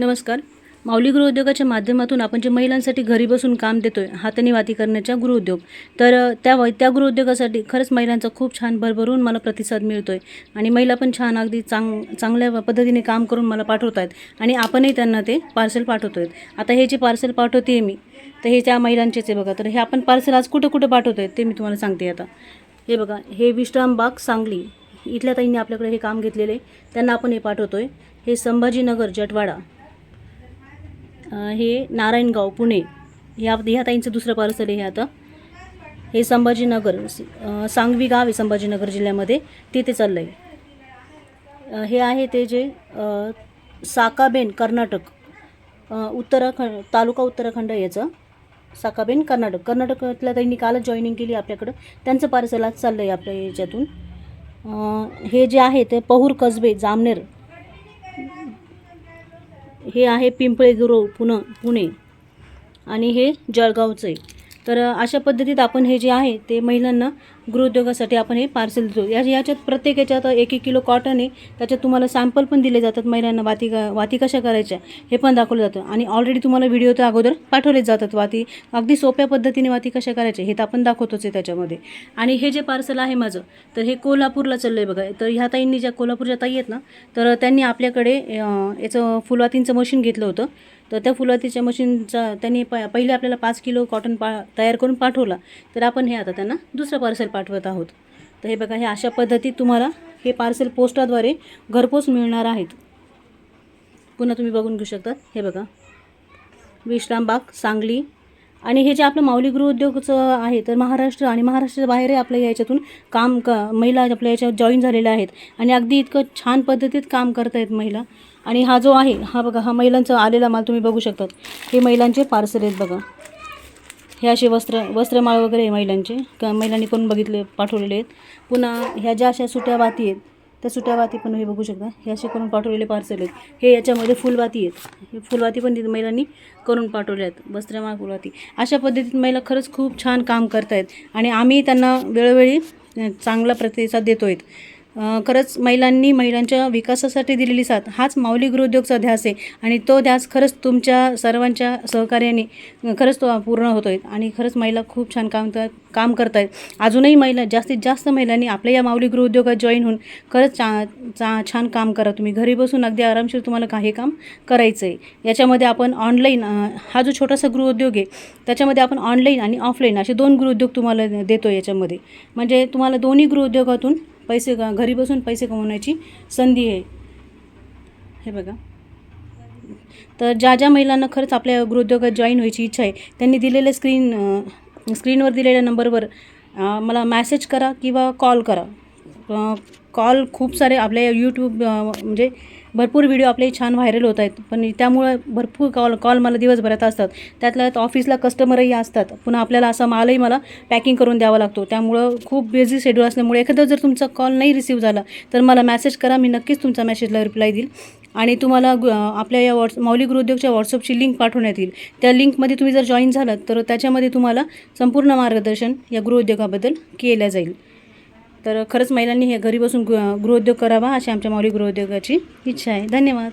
नमस्कार. माऊली गृहउद्योगाच्या माध्यमातून आपण जे महिलांसाठी घरी बसून काम देतोय हाताने वाती करण्याच्या गृहउद्योग तर त्या व त्या गृहउद्योगासाठी खरंच महिलांचा खूप छान भरभरून मला प्रतिसाद मिळतोय आणि महिला पण छान अगदी चांग चांगल्या पद्धतीने काम करून मला पाठवत आहेत आणि आपणही त्यांना ते पार्सल पाठवतोय आता हे जे पार्सल पाठवते मी तर हे त्या महिलांचेच आहे बघा. तर हे आपण पार्सल आज कुठं कुठं पाठवतोय ते मी तुम्हाला सांगते आता. हे बघा हे विश्रामबाग सांगली. इथल्या ताईंनी आपल्याकडे हे काम घेतलेले त्यांना आपण हे पाठवतोय. हे संभाजीनगर जटवाडा. हे नारायणगाव पुणे. ह्या ह्या ताईंचं दुसरं पार्सल आहे हे आता. हे संभाजीनगर सांगवी गाव आहे संभाजीनगर जिल्ह्यामध्ये. तिथे चाललं आहे हे आहे ते जे साकाबेन कर्नाटक. उत्तराखंड तालुका उत्तराखंड आहे याचं. साकाबेन कर्नाटक. कर्नाटकातल्या त्यांनी कालच जॉईनिंग केली आपल्याकडं. त्यांचं पार्सल आज चाललं आहे आपल्या याच्यातून. हे जे आहे ते पहूर कसबे जामनेर. हे आहे पिंपळे गुरव पुणे पुणे. आणि हे जळगावचं. आहे तर अशा पद्धतीत आपण हे जे आहे ते महिलांना गृहउद्योगासाठी आपण हे पार्सल देतो. या याच्यात प्रत्येक याच्यात एक एक किलो कॉटन आहे. त्याच्यात तुम्हाला सॅम्पल पण दिले जातात. महिलांना वाती का वाती कशा करायच्या हे पण दाखवलं जातं. आणि ऑलरेडी तुम्हाला व्हिडिओ तर अगोदर पाठवले जातात. वाती अगदी सोप्या पद्धतीने वाती कशा करायच्या हे तर आपण दाखवतोच आहे त्याच्यामध्ये. आणि हे जे पार्सल आहे माझं तर हे कोल्हापूरला चाललं आहे बघा. तर ह्या ताईंनी ज्या कोल्हापूरच्या ताई आहेत ना तर त्यांनी आपल्याकडे याचं फुलवातींचं मशीन घेतलं होतं. तर त्या फुलवातीच्या मशीनचा त्यांनी प पहिले आपल्याला पाच किलो कॉटन पा तयार करून पाठवला. तर आपण हे आता त्यांना दुसरं पार्सल पाठवत आहोत. तर हे बघा हे अशा पद्धतीत तुम्हाला हे पार्सल पोस्टाद्वारे घरपोच मिळणार आहेत. पुन्हा तुम्ही बघून घेऊ शकतात. हे बघा. विश्रामबाग सांगली. आणि हे जे आपलं माऊली गृहउद्योगचं आहे तर महाराष्ट्र आणि महाराष्ट्राच्या बाहेरही आपल्या याच्यातून काम क महिला आपल्या याच्यात जॉईन झालेल्या आहेत. आणि अगदी इतकं छान पद्धतीत काम करत आहेत महिला. आणि हा जो आहे हा बघा हा महिलांचा आलेला माल तुम्ही बघू शकतात. हे महिलांचे पार्सल आहेत बघा. हे असे वस्त्र वस्त्रमाळ वगैरे आहे महिलांचे. क महिलांनी करून बघितले पाठवलेले आहेत. पुन्हा ह्या ज्या अशा सुट्या वाती आहेत त्या सुट्या वाती पण हे बघू शकता. हे असे करून पाठवलेले पार्सल आहेत. हे याच्यामध्ये फुलवाती आहेत. हे फुलवाती पण तिथे महिलांनी करून पाठवले आहेत. वस्त्रमाळ फुलवाती अशा पद्धतीत महिला खरंच खूप छान काम करत आहेत आणि आम्ही त्यांना वेळोवेळी चांगला प्रतिसाद देतो आहेत खरंच महिलांनी महिलांच्या विकासासाठी दिलेली साथ हाच माऊली गृहउद्योगचा ध्यास आहे. आणि तो ध्यास खरंच तुमच्या सर्वांच्या सहकार्याने खरंच तो पूर्ण होतो आहे आणि खरंच महिला खूप छान काम कर काम करत आहेत अजूनही महिला जास्तीत जास्त महिलांनी आपल्या या माऊली गृहउद्योगात जॉईन होऊन खरंच चा चा छान काम करा तुम्ही. घरी बसून अगदी आरामशीर तुम्हाला काही काम करायचं आहे याच्यामध्ये आपण ऑनलाईन हा जो छोटासा गृहउद्योग आहे त्याच्यामध्ये आपण ऑनलाईन आणि ऑफलाईन असे दोन गृहउद्योग तुम्हाला देतो याच्यामध्ये. म्हणजे तुम्हाला दोन्ही गृहउद्योगातून पैसे ग- घरी बसून पैसे कमवण्याची संधी आहे. हे बघा. तर ज्या ज्या महिलांना खरंच आपल्या गृहउद्योगात जॉईन व्हायची इच्छा आहे त्यांनी दिलेल्या स्क्रीन स्क्रीनवर दिलेल्या नंबरवर मला मॅसेज करा किंवा कॉल करा. कॉल खूप सारे आपल्या यूट्यूब म्हणजे भरपूर व्हिडिओ आपले छान व्हायरल होत आहेत. पण त्यामुळं भरपूर कॉल कॉल मला दिवसभरात असतात. त्यातल्या त्यात ऑफिसला कस्टमरही असतात. पुन्हा आपल्याला असा मालही मला पॅकिंग करून द्यावा लागतो. त्यामुळं खूप बिझी शेड्यूल असल्यामुळे एखादा जर तुमचा कॉल नाही रिसीव्ह झाला तर मला मॅसेज करा. मी नक्कीच तुमचा मेसेजला रिप्लाय देईल. आणि तुम्हाला ग- आपल्या या व्हॉट्स माऊली गृहउद्योगच्या व्हॉट्सअपची लिंक पाठवण्यात येईल. त्या लिंकमध्ये तुम्ही जर जॉईन झालात तर त्याच्यामध्ये तुम्हाला संपूर्ण मार्गदर्शन या गृहउद्योगाबद्दल केलं जाईल. तर खरंच महिलांनी हे घरी बसून गृ गृहोद्योग करावा अशी आमच्या माऊली गृहउद्योगाची इच्छा आहे. धन्यवाद.